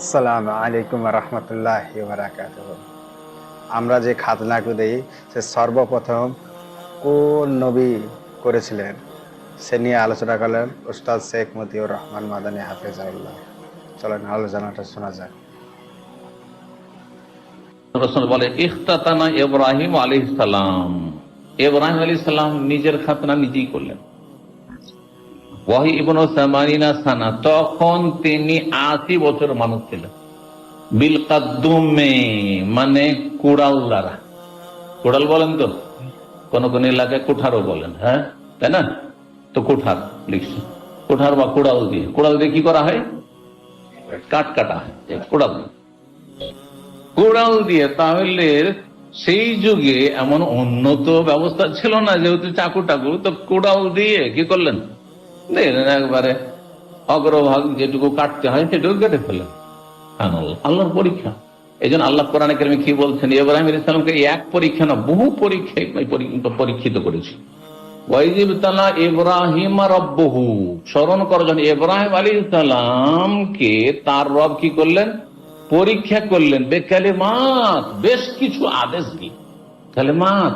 আসসালামু আলাইকুম রহমতুল্লাহ বারাকাত আমরা যে খাতনাকে দিই, সে সর্বপ্রথম কোন নবী করেছিলেন? সে নিয়ে আলোচনা করলেন উস্তাদ শেখ মতিউর রহমান মাদানী হাফেজাউল্লাহ চলেন, আলোচনাটা শোনা যাক। রসুল বলে, ইখতাতানা ইব্রাহিম আলী সালাম। ইব্রাহিম আলী সালাম নিজের খাতনা নিজেই করলেন। ওয়াহি ইবন সানা, তখন তিনি আশি বছর মানুষ ছিলেন। বিল কাদ্দুমে মানে কুড়াল দ্বারা। কুড়াল বলেন তো? কোন কোন এলাকায় কুঠারও বলেন হ্যাঁ? তাই না? তো কুঠার লিখছি। কুঠার বা কুড়াল দিয়ে। কুড়াল দিয়ে কি করা হয়? কাট কাটা হয় কুড়াল কোড়াল দিয়ে তাহলে সেই যুগে এমন উন্নত ব্যবস্থা ছিল না, যেহেতু চাকু টাকু, তো কোড়াল দিয়ে কি করলেন? একবারে অগ্রভাগ যেটুকু কাটতে হয় সেটুকু কেটে ফেলেন আল্লাহর পরীক্ষা। এই জন্য আল্লাহ কোরআন কেরমে কি বলছেন, ইব্রাহিম ইসলামকে এক পরীক্ষা না, বহু পরীক্ষায় পরীক্ষিত করেছি। ইব্রাহিম স্মরণ করো ইব্রাহিম আলী সালামকে তার রব কি করলেন? পরীক্ষা করলেন। বেকালে মাত বেশ কিছু আদেশ দিয়ে কালে মাত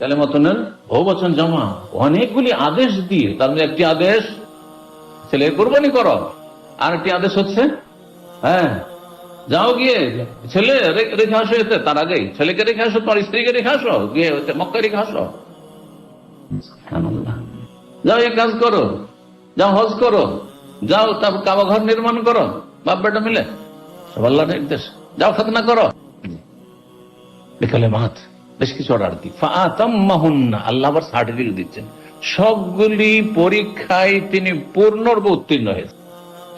কালে মতনের ও বচন জমা, অনেকগুলি আদেশ দিয়ে, তার মধ্যে একটি আদেশ, ছেলে, কোরবানি করো। আর একটি আদেশ হচ্ছে হ্যাঁ যাও গিয়ে, ছেলে রেখে আসো এতে, তার আগেই। ছেলেকে রেখে আসো, তোমার স্ত্রীকে রেখে আসো, গিয়ে মক্কা রেখে আসো। যাও, এক কাজ করো, যাও, হজ করো। যাও তারপর কাবা ঘর নির্মাণ করো, বাপ বেটা মিলে। সব আল্লাহ নির্দেশ। যাও, খাতনা করো। বিকালে মাত বেশ কিছু অর্ডার দি ফাতাম্মাহুন্না আল্লাহ আবার সার্টিফিকেট দিচ্ছেন। সবগুলি পরীক্ষায় তিনি পূর্ণরূপে উত্তীর্ণ হয়েছেন।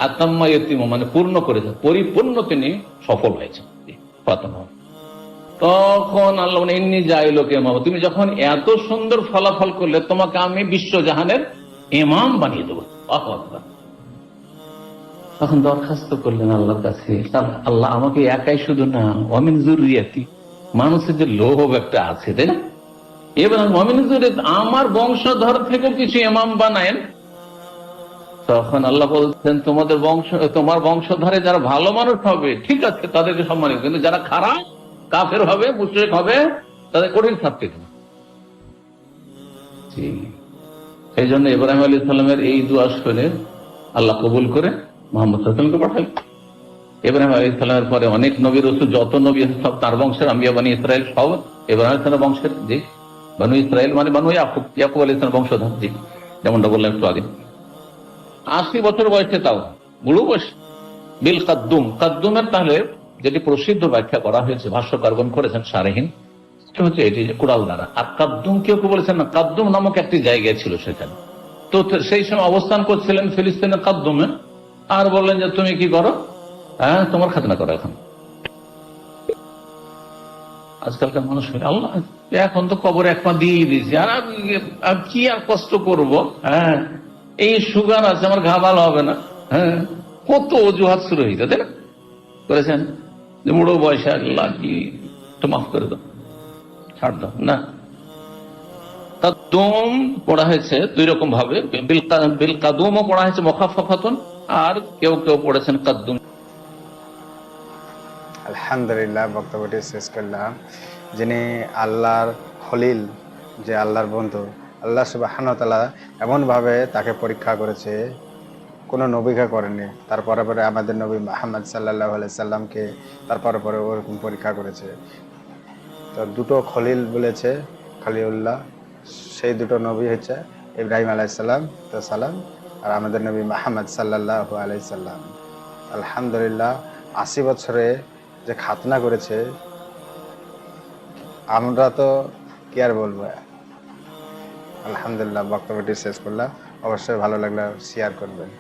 আতাম্মা ইয়তিম মানে পূর্ণ করেছেন পরিপূর্ণ তিনি সফল হয়েছেন। তখন আল্লাহ বলেন, ইন্নি যাই লোকে তুমি যখন এত সুন্দর ফলাফল করলে তোমাকে আমি বিশ্বজাহানের ইমাম বানিয়ে দেবো। তখন দরখাস্ত করলেন আল্লাহর কাছে আল্লাহ আমাকে একাই শুধু না অমিন জরুরিয়াতি মানুষের যে লোভ একটা আছে, তাই না? এবার অমিন আমার বংশধর থেকে কিছু ইমাম বানায়েন তখন আল্লাহ বলছেন, তোমাদের বংশ, তোমার বংশধরে যারা ভালো মানুষ হবে, ঠিক আছে, তাদেরকে সম্মানিত। কিন্তু যারা খারাপ, কাফের হবে, মুশরিক হবে, তাদের কঠিন শাস্তি। সেই জন্য ইব্রাহিম আলী সাল্লামের এই দুয়া শুনে আল্লাহ কবুল করে মোহাম্মদ সাল্লামকে পাঠাই ইব্রাহিম আলী সাল্লামের পরে অনেক নবী রসুল, যত নবী সব তার বংশের আম্বিয়া বানী ইসরায়েল, সব ইব্রাহিম সাল্লাম বংশের, জি। বানু ইসরায়েল মানে বানু ইয়াকুব ইয়াকুব আলী ইসলাম বংশধর, জি। যেমনটা বললাম একটু আগে। আশি বছর বয়সে তাও, বুড়ো বয়স, বিল কাদ্দুম। কাদ্দুমের তাহলে যেটি প্রসিদ্ধ ব্যাখ্যা করা হয়েছে, ভাষ্যকারগণ করেছেন সারেহীন হচ্ছে এটি যে কুড়াল দ্বারা। আর কাদ্দুম কেউ কেউ বলেছেন না, কাদ্দুম নামক একটি জায়গা ছিল সেখানে। তো সেই সময় অবস্থান করছিলেন ফিলিস্তিনের কাদ্দুমে। আর বললেন যে, তুমি কি করো? হ্যাঁ তোমার খাতনা করো এখন। আজকালকার মানুষ আল্লাহ, এখন তো কবর এক পা দিয়ে দিয়েছি, আর কি আর কষ্ট করব? হ্যাঁ এই সুগার আছে, আমার ঘা ভালো হবে না। হ্যাঁ কত অজুহাত শুরু হয়েছে তাই না? করেছেন যে বুড়ো বয়সে আল্লাহ কি একটু মাফ করে দাও, ছাড় দাও, না? কাদুম পড়া হয়েছে দুই রকম ভাবে, বিল কাদুমও পড়া হয়েছে মখাফাতন আর কেউ কেউ পড়েছেন কাদ্দুম। আলহামদুলিল্লাহ, বক্তব্যটি শেষ করলাম। যিনি আল্লাহর খলিল, যে আল্লাহর বন্ধু, আল্লাহ সুবাহানতালা এমনভাবে তাকে পরীক্ষা করেছে, কোনো নবীকে করেনি তারপরে পরে আমাদের নবী মাহমদ সাল্লাহ সাল্লামকে তারপরে পরে ওরকম পরীক্ষা করেছে। তো দুটো খলিল বলেছে, খলিউল্লাহ, সেই দুটো নবী হচ্ছে ইব্রাহিম আলাইসাল্লাম তো সালাম। আর আমাদের নবী মাহমদ সাল্লাহ আলাইসাল্লাম আলহামদুলিল্লাহ, আশি বছরে যে খাতনা করেছে, আমরা তো কি আর বলব? আলহামদুলিল্লাহ, বক্তব্যটি শেষ করলাম। অবশ্যই ভালো লাগলে শেয়ার করবেন।